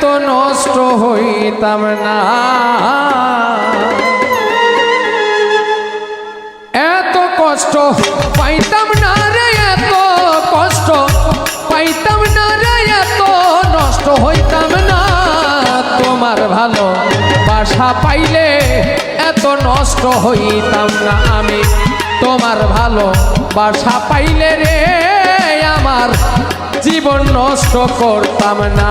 এত নষ্ট হইতাম না। এত কষ্ট পাইতাম না রে, এত কষ্ট পাইতাম না রে, এত নষ্ট হইতাম না। তোমার ভালো বাসা পাইলে এত নষ্ট হইতাম না আমি। তোমার ভালো বাসা পাইলে রে, আমার জীবন নষ্ট করতাম না।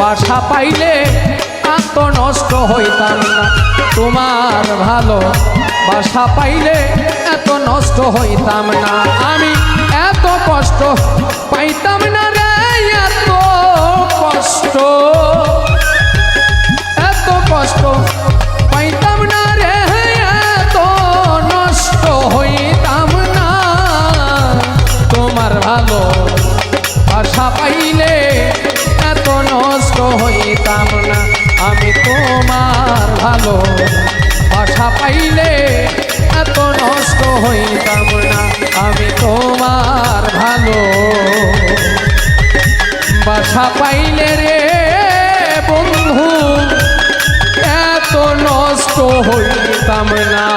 বাসা পাইলে এত নষ্ট হইতাম না। তোমার ভালো বাসা পাইলে এত নষ্ট হইতাম না। আমি এত কষ্ট পাইতাম না রে, এত কষ্ট। এত কষ্ট পাইতাম না রে, এত নষ্ট হইতাম না। তোমার ভালো আশা পাইলে এত নষ্ট হইতাম না। আমি তোমার ভালো আশা পাইলে এত নষ্ট হইতাম না। আমি তোমার ভালো বাসা পাইলে রে বন্ধু, এত নষ্ট হইতাম না।